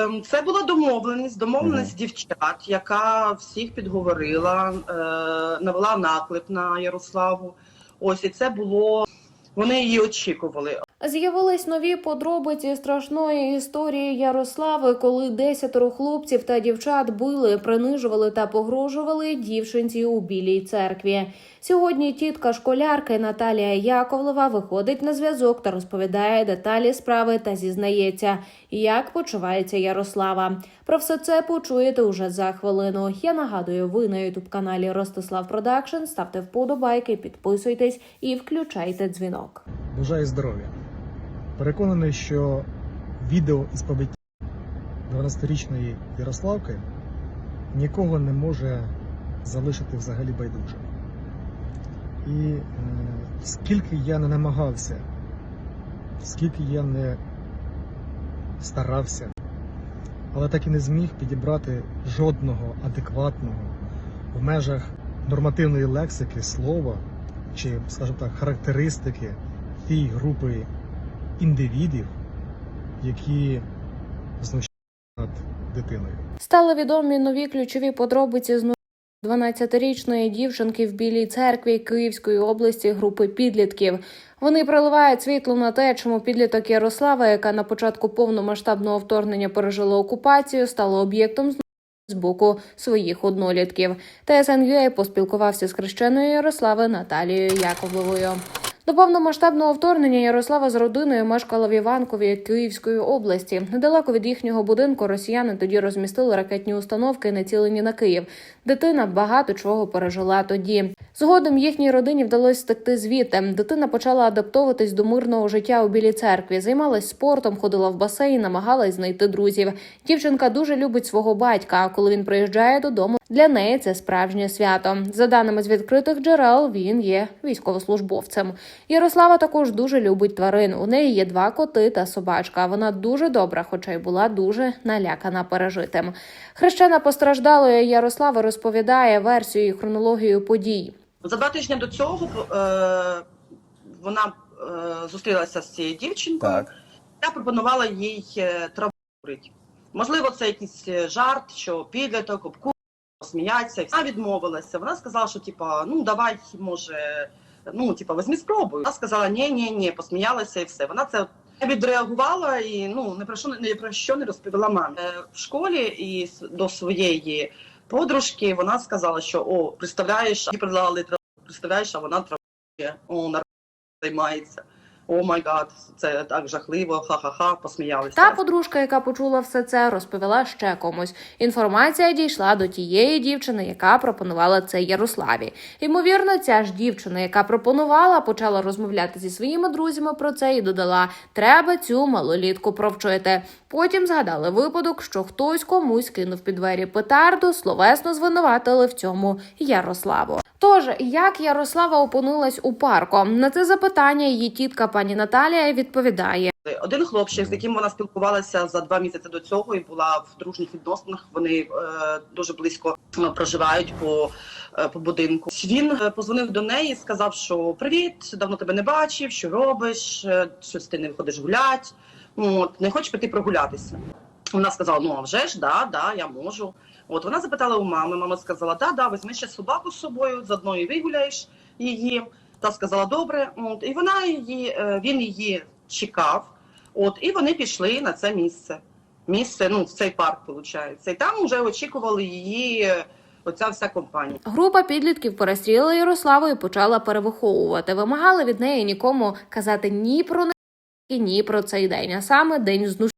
Ем, Це була домовленість, домовленість дівчат, яка всіх підговорила, е, навела наклеп на Ярославу. Ось і це було. Вони її очікували. З'явились нові подробиці страшної історії Ярослави, коли десятеро хлопців та дівчат били, принижували та погрожували дівчинці у білій церкві. Сьогодні тітка школярки Наталія Яковлева виходить на зв'язок та розповідає деталі справи та зізнається, як почувається Ярослава. Про все це почуєте уже за хвилину. Я нагадую, ви на ютуб каналі Ростислав Продакшн. Ставте вподобайки, підписуйтесь і включайте дзвінок. Бажаю здоров'я. Переконаний, що відео із побиття 12-річної Ярославки нікого не може залишити взагалі байдужим. І е, скільки я не намагався, скільки я не старався, але так і не зміг підібрати жодного адекватного в межах нормативної лексики слова чи, скажімо так, характеристики тієї групи індивідів, які знущаються над дитиною. Стали відомі нові ключові подробиці з 12-річної дівчинки в Білій церкві Київської області групи підлітків. Вони проливають світло на те, чому підліток Ярослава, яка на початку повномасштабного вторгнення пережила окупацію, стала об'єктом з боку своїх однолітків. ТСНЮА поспілкувався з хрещеною Ярослави Наталією Яковлевою. До повномасштабного вторгнення Ярослава з родиною мешкала в Іванкові Київської області. Недалеко від їхнього будинку росіяни тоді розмістили ракетні установки, націлені на Київ. Дитина багато чого пережила тоді. Згодом їхній родині вдалося втекти звідти. Дитина почала адаптовуватись до мирного життя у білій церкві, займалась спортом, ходила в басейн, намагалась знайти друзів. Дівчинка дуже любить свого батька. А коли він приїжджає додому, для неї це справжнє свято. За даними з відкритих джерел, він є військовослужбовцем. Ярослава також дуже любить тварин. У неї є два коти та собачка. Вона дуже добра, хоча й була дуже налякана пережитим. Хрещена постраждалої Ярослави розповідає версію і хронологію подій. За два тижні до цього е, вона е, зустрілася з цією дівчинкою. Так. Я пропонувала їй е, траву курити. Можливо, це якийсь жарт, що підліток, обкур, сміяться. Вона відмовилася. Вона сказала, що типа, ну давай, може, ну типа, возьми спробуй. Вона сказала, ні, ні, ні, посміялася і все. Вона це відреагувала і ну не про що не про що не розповіла мамі. Е, В школі і до своєї подружки вона сказала, що о, представляєш, їй предлагали представляєш, а вона травує, о, нар займається. О май гад, це так жахливо, ха-ха-ха, посміялися. Та подружка, яка почула все це, розповіла ще комусь. Інформація дійшла до тієї дівчини, яка пропонувала це Ярославі. Ймовірно, ця ж дівчина, яка пропонувала, почала розмовляти зі своїми друзями про це і додала: треба цю малолітку провчити. Потім згадали випадок, що хтось комусь кинув під двері петарду, словесно звинуватили в цьому Ярославу. Тож, як Ярослава опинилась у парку? На це запитання її тітка пані Наталія відповідає. Один хлопчик, з яким вона спілкувалася за два місяці до цього і була в дружніх відносинах. Вони е, дуже близько е, проживають по, е, по будинку. Він е, позвонив до неї, сказав, що привіт, давно тебе не бачив, що робиш, е, щось ти не ходиш гулять. От не хочеш піти прогулятися. Вона сказала: ну а вже ж, да, да, я можу. От вона запитала у мами. Мама сказала: да, да, візьми ще собаку з собою, заодно і вигуляєш її. Та сказала добре. От і вона її, е, він її чекав. От і вони пішли на це місце. Місце, ну в цей парк, виходить. І там вже очікували її. е, Оця вся компанія. Група підлітків перестріла Ярославу і почала перевиховувати. Вимагали від неї нікому казати ні про неї, ні про цей день, а саме день знущання.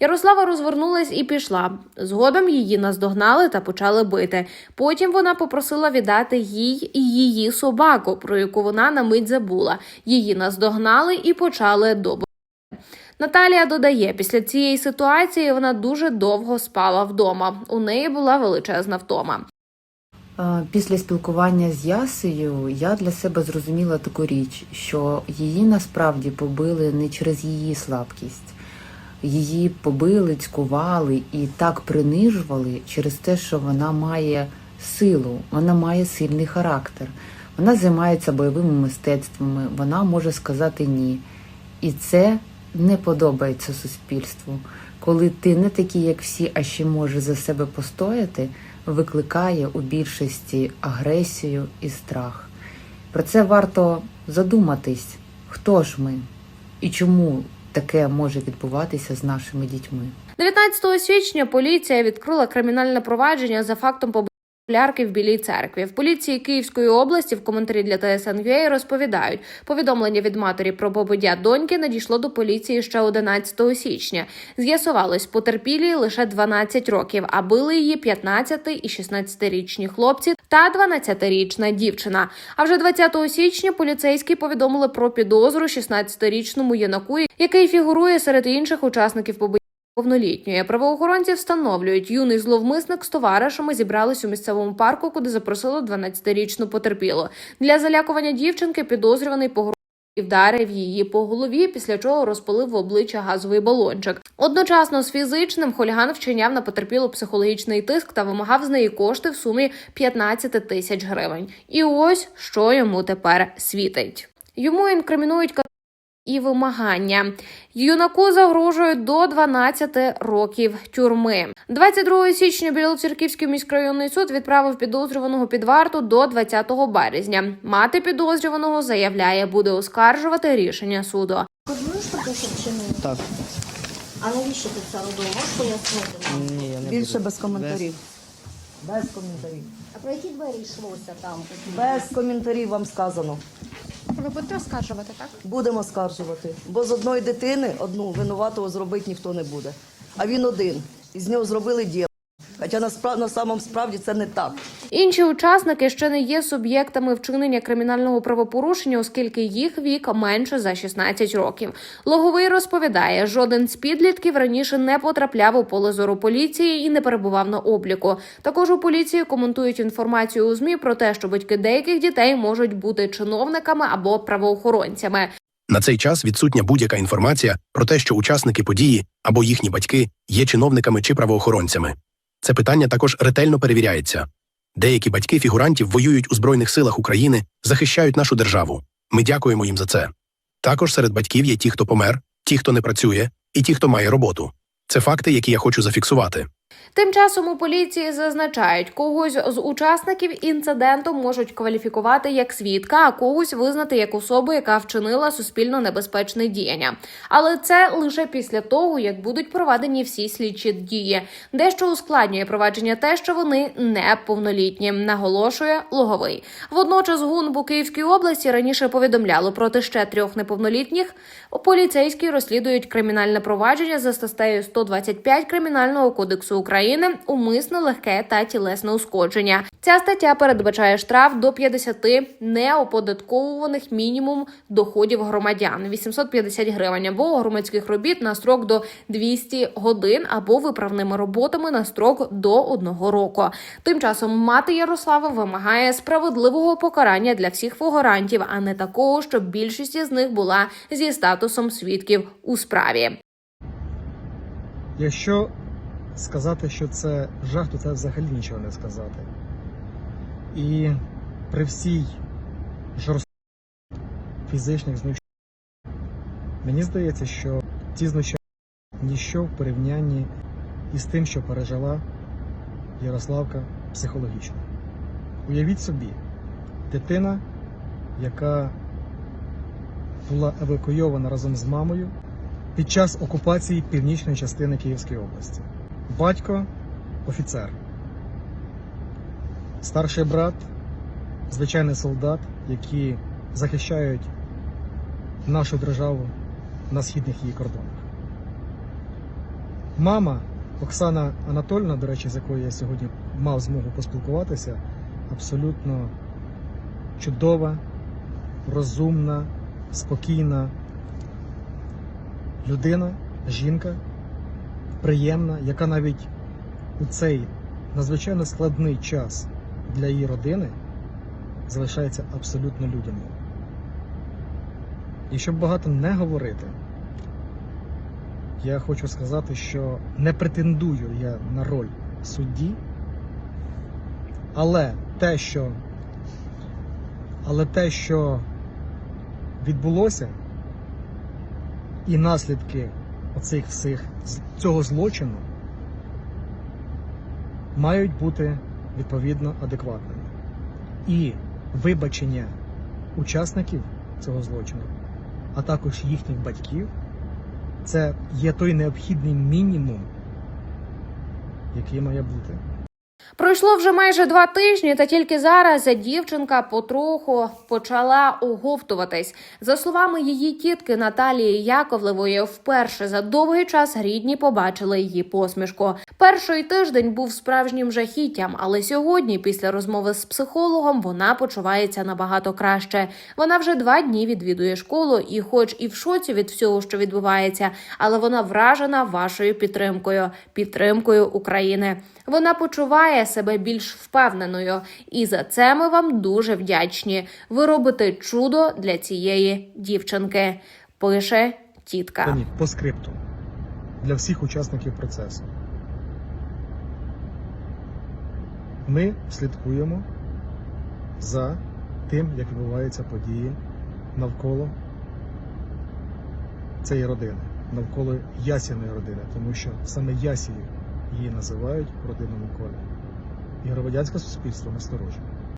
Ярослава розвернулась і пішла. Згодом її наздогнали та почали бити. Потім вона попросила віддати їй і її собаку, про яку вона на мить забула. Її наздогнали і почали добу. Наталія додає, після цієї ситуації вона дуже довго спала вдома. У неї була величезна втома. Після спілкування з Ясею я для себе зрозуміла таку річ, що її насправді побили не через її слабкість. Її побили, цькували і так принижували через те, що вона має силу, вона має сильний характер, вона займається бойовими мистецтвами, вона може сказати ні. І це не подобається суспільству. коли ти не такий, як всі, а ще можеш за себе постояти, викликає у більшості агресію і страх. Про це варто задуматись, хто ж ми і чому таке може відбуватися з нашими дітьми. 19 січня поліція відкрила кримінальне провадження за фактом побиття школярки в Білій церкві. В поліції Київської області в коментарі для ТСН.UA розповідають, повідомлення від матері про побиття доньки надійшло до поліції ще 11 січня. З'ясувалось, потерпілій лише 12 років, а били її 15 і 16-річні хлопці та 12-річна дівчина. А вже 20 січня поліцейські повідомили про підозру 16-річному юнаку, який фігурує серед інших учасників побиття. Повнолітньої правоохоронці встановлюють, юний зловмисник з товаришами зібрались у місцевому парку, куди запросили 12-річну потерпілу. Для залякування дівчинки підозрюваний погрозив і вдарив її по голові, після чого розпалив в обличчя газовий балончик. Одночасно з фізичним хуліган вчиняв на потерпілу психологічний тиск та вимагав з неї кошти в сумі 15 тисяч гривень. І ось що йому тепер світить. Йому інкримінують і вимагання. Юнаку загрожують до 12 років тюрми. 22 січня Білоцерківський міськрайонний суд відправив підозрюваного під варту до 20 березня. Мати підозрюваного заявляє, буде оскаржувати рішення суду. Так, А навіщо ти це робив? Можеш пояснити? ні, я не Більше буду. без коментарів. Без коментарів. А про які двері йшлося там? Без коментарів вам сказано. Ви будете оскаржувати, так? Будемо скаржувати. Бо з одної дитини одну винуватого зробити ніхто не буде. А він один. І з нього зробили діло. Хоча на, справ... на самом справді це не так. Інші учасники ще не є суб'єктами вчинення кримінального правопорушення, оскільки їх вік менше за 16 років. Логовий розповідає, жоден з підлітків раніше не потрапляв у поле зору поліції і не перебував на обліку. Також у поліції коментують інформацію у змі про те, що батьки деяких дітей можуть бути чиновниками або правоохоронцями. На цей час відсутня будь-яка інформація про те, що учасники події або їхні батьки є чиновниками чи правоохоронцями. Це питання також ретельно перевіряється. Деякі батьки фігурантів воюють у Збройних силах України, захищають нашу державу. Ми дякуємо їм за це. Також серед батьків є ті, хто помер, ті, хто не працює, і ті, хто має роботу. Це факти, які я хочу зафіксувати. Тим часом у поліції зазначають, когось з учасників інциденту можуть кваліфікувати як свідка, а когось визнати як особу, яка вчинила суспільно небезпечне діяння. Але це лише після того, як будуть проведені всі слідчі дії. Дещо ускладнює провадження те, що вони неповнолітні, наголошує логовий. Водночас ГУН в Київській області раніше повідомляло проти ще трьох неповнолітніх. Поліцейські розслідують кримінальне провадження за статтею 125 кримінального кодексу України умисне легке та тілесне ушкодження. Ця стаття передбачає штраф до 50 неоподатковуваних мінімум доходів громадян 850 гривень або громадських робіт на строк до 200 годин або виправними роботами на строк до одного року. Тим часом мати Ярослава вимагає справедливого покарання для всіх фігурантів, а не такого, щоб більшість із них була зі статусом свідків у справі. Якщо сказати, що це жах, то це взагалі нічого не сказати. І при всій жорстокості фізичних знущань, мені здається, що ці знущання ніщо в порівнянні із тим, що пережила Ярославка психологічно. Уявіть собі, дитина, яка була евакуйована разом з мамою під час окупації північної частини Київської області. Батько офіцер, старший брат, звичайний солдат, які захищають нашу державу на східних її кордонах. Мама Оксана Анатольовна, до речі, з якою я сьогодні мав змогу поспілкуватися, абсолютно чудова, розумна, спокійна людина, жінка, приємна, яка навіть у цей надзвичайно складний час для її родини залишається абсолютно людяною. І щоб багато не говорити, я хочу сказати, що не претендую я на роль судді, але те, що, але те, що відбулося, і наслідки оцих всіх цього злочину мають бути відповідно адекватними. І вибачення учасників цього злочину, а також їхніх батьків, це є той необхідний мінімум, який має бути. Пройшло вже майже два тижні, та тільки зараз дівчинка потроху почала оговтуватись. За словами її тітки Наталії Яковлевої, вперше за довгий час рідні побачили її посмішку. Перший тиждень був справжнім жахіттям, але сьогодні, після розмови з психологом, вона почувається набагато краще. Вона вже два дні відвідує школу, і, хоч і в шоці від всього, що відбувається, але вона вражена вашою підтримкою, підтримкою України. Вона почуває себе більш впевненою, і за це ми вам дуже вдячні. Ви робите чудо для цієї дівчинки. Пише тітка. По скрипту для всіх учасників процесу. Ми слідкуємо за тим, як відбуваються події навколо цієї родини, навколо Ясіної родини, тому що саме Ясію її називають в родинному колі. І громадянське суспільство насторожено.